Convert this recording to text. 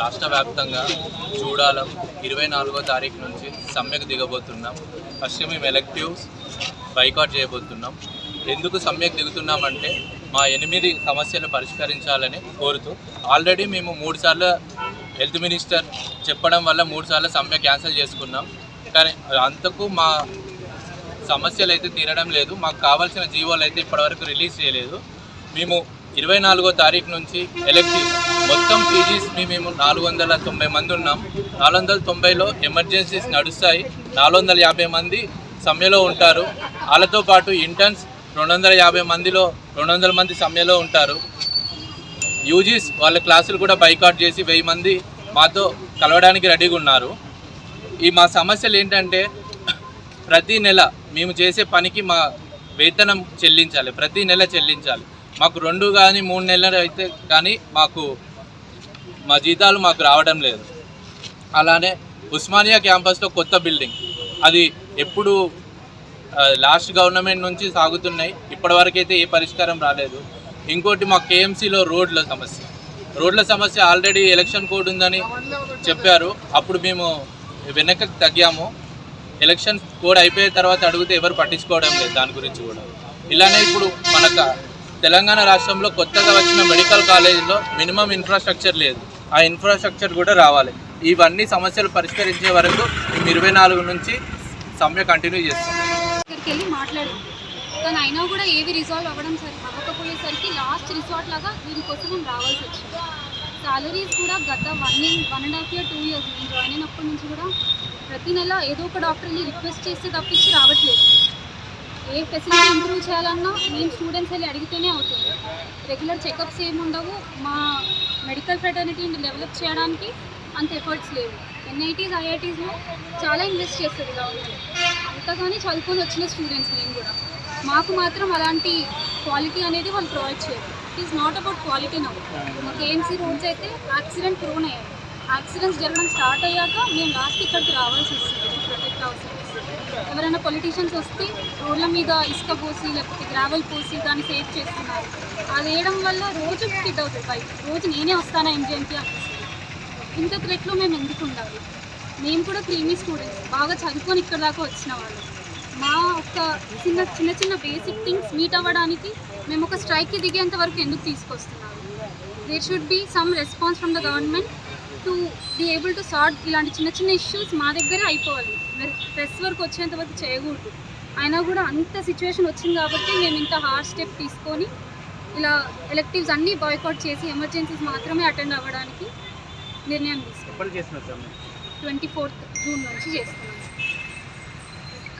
రాష్ట్ర వ్యాప్తంగా చూడాలం. ఇరవై నాలుగో తారీఖు నుంచి సమ్మెకు దిగబోతున్నాం. ఫస్ట్ మేము ఎలక్టివ్స్ బైకాట్ చేయబోతున్నాం. ఎందుకు సమ్మెకు దిగుతున్నామంటే మా ఎనిమిది సమస్యలు పరిష్కరించాలని కోరుతూ ఆల్రెడీ మేము మూడు సార్లు హెల్త్ మినిస్టర్ చెప్పడం వల్ల మూడు సార్లు సమ్మె క్యాన్సిల్ చేసుకున్నాం. కానీ అంతకు మా సమస్యలు అయితే తీరడం లేదు. మాకు కావాల్సిన జీవోలు అయితే ఇప్పటివరకు రిలీజ్ చేయలేదు. మేము ఇరవై నాలుగో తారీఖు నుంచి ఎలక్టివ్. మొత్తం పీజీస్ మేము నాలుగు వందల తొంభై మంది ఉన్నాం. నాలుగు వందల తొంభైలో ఎమర్జెన్సీస్ నడుస్తాయి. నాలుగు వందల యాభై మంది సమ్మెలో ఉంటారు. వాళ్ళతో పాటు ఇంటర్న్స్ రెండు వందల యాభై మందిలో రెండు వందల మంది సమ్మెలో ఉంటారు. యూజీస్ వాళ్ళ క్లాసులు కూడా బైకాట్ చేసి వెయ్యి మంది మాతో కలవడానికి రెడీగా ఉన్నారు. ఈ మా సమస్యలు ఏంటంటే ప్రతి నెల మేము చేసే పనికి మా వేతనం చెల్లించాలి. ప్రతి నెల చెల్లించాలి. మాకు రెండు కానీ మూడు నెలలు అయితే కానీ మాకు మా జీతాలు మాకు రావడం లేదు. అలానే ఉస్మానియా క్యాంపస్లో కొత్త బిల్డింగ్. అది ఎప్పుడు లాస్ట్ గవర్నమెంట్ నుంచి సాగుతున్నాయి. ఇప్పటివరకైతే ఏ పరిష్కారం రాలేదు. ఇంకోటి మా కేఎంసీలో రోడ్ల సమస్య. రోడ్ల సమస్య ఆల్రెడీ ఎలక్షన్ కోడ్ ఉందని చెప్పారు. అప్పుడు మేము వెనకకు తగ్గాము. ఎలక్షన్ కోడ్ అయిపోయిన తర్వాత అడిగితే ఎవరు పట్టించుకోవడం లేదు దాని గురించి కూడా. ఇలానే ఇప్పుడు మనకు తెలంగాణ రాష్ట్రంలో కొత్తగా వచ్చిన మెడికల్ కాలేజీలో మినిమం ఇన్ఫ్రాస్ట్రక్చర్ లేదు. ఆ ఇన్ఫ్రాస్ట్రక్చర్ కూడా రావాలి. ఇవన్నీ సమస్యలు పరిష్కరించే వరకు మేము ఇరవై నాలుగు నుంచి సమ్మె కంటిన్యూ చేస్తాం. దగ్గరికి వెళ్ళి మాట్లాడాం కానీ అయినా కూడా ఏవి రిజాల్వ్ అవ్వడం సరి అవ్వకపోయేసరికి లాస్ట్ రిసార్ట్ లాగా దీనికోసం మేము రావాల్సి వచ్చింది. సాలరీస్ కూడా గత one year one and half year two years నేను జాయిన్ అయినప్పటి నుంచి కూడా ప్రతి నెల ఏదో ఒక డాక్టర్ని రిక్వెస్ట్ చేస్తే తప్పించి రావట్లేదు. ఏ ఫెసిలిటీ ఇంప్రూవ్ చేయాలన్నా మేము స్టూడెంట్స్ వెళ్ళి అడిగితేనే అవుతుంది. రెగ్యులర్ చెకప్స్ ఏమి ఉండవు. మా మెడికల్ ఫెటర్నిటీని డెవలప్ చేయడానికి అంత ఎఫర్ట్స్ లేవు. ఎన్ఐటీస్ ఐఐటీస్లో చాలా ఇన్వెస్ట్ చేస్తుంది గవర్నమెంట్ అంతగానే చదువుకొని వచ్చిన స్టూడెంట్స్ మేము కూడా. మాకు మాత్రం అలాంటి క్వాలిటీ అనేది వాళ్ళు ప్రొవైడ్ చేయరు. It is not about quality now మా కేఎంసీ రోడ్స్ అయితే యాక్సిడెంట్ ప్రోన్ అయ్యాయి యాక్సిడెంట్స్ జరగడం స్టార్ట్ అయ్యాక మేము లాస్ట్ ఇక్కడికి రావాల్సి వస్తుంది. ప్రొటెక్ట్ అవసరం. ఎవరైనా పొలిటీషియన్స్ వస్తే రోడ్ల మీద ఇసుక పోసి లేకపోతే గ్రావెల్ పోసి దాన్ని సేవ్ చేస్తున్నారు. అది వేయడం వల్ల రోజు స్కిడ్ అవుతుంది బైక్ రోజు నేనే వస్తానా ఎంజిఎంకి అనిపిస్తుంది ఇంత త్రెట్లో మేము ఎందుకు ఉండాలి? మేము కూడా క్రీమీ స్టూడెంట్స్ బాగా చదువుకొని ఇక్కడ దాకా వచ్చిన వాళ్ళు. మా ఒక చిన్న చిన్న చిన్న బేసిక్ థింగ్స్ మీట్ అవ్వడానికి మేము ఒక స్ట్రైక్కి దిగేంత వరకు ఎందుకు తీసుకొస్తున్నాము there should be some response from the government to be able to sort ఇలాంటి చిన్న చిన్న ఇష్యూస్ మా దగ్గరే అయిపోవాలి. ప్రెస్ వరకు వచ్చేంత వరకు చేయకూడదు. అయినా కూడా అంత సిచ్యువేషన్ వచ్చింది కాబట్టి మేము ఇంత హార్డ్ స్టెప్ తీసుకొని ఇలా ఎలక్టివ్స్ అన్నీ బాయ్కాట్ చేసి ఎమర్జెన్సీస్ మాత్రమే అటెండ్ అవ్వడానికి నిర్ణయం తీసుకున్నాం. ట్వంటీ ఫోర్త్ జూన్ నుంచి చేస్తున్నాం.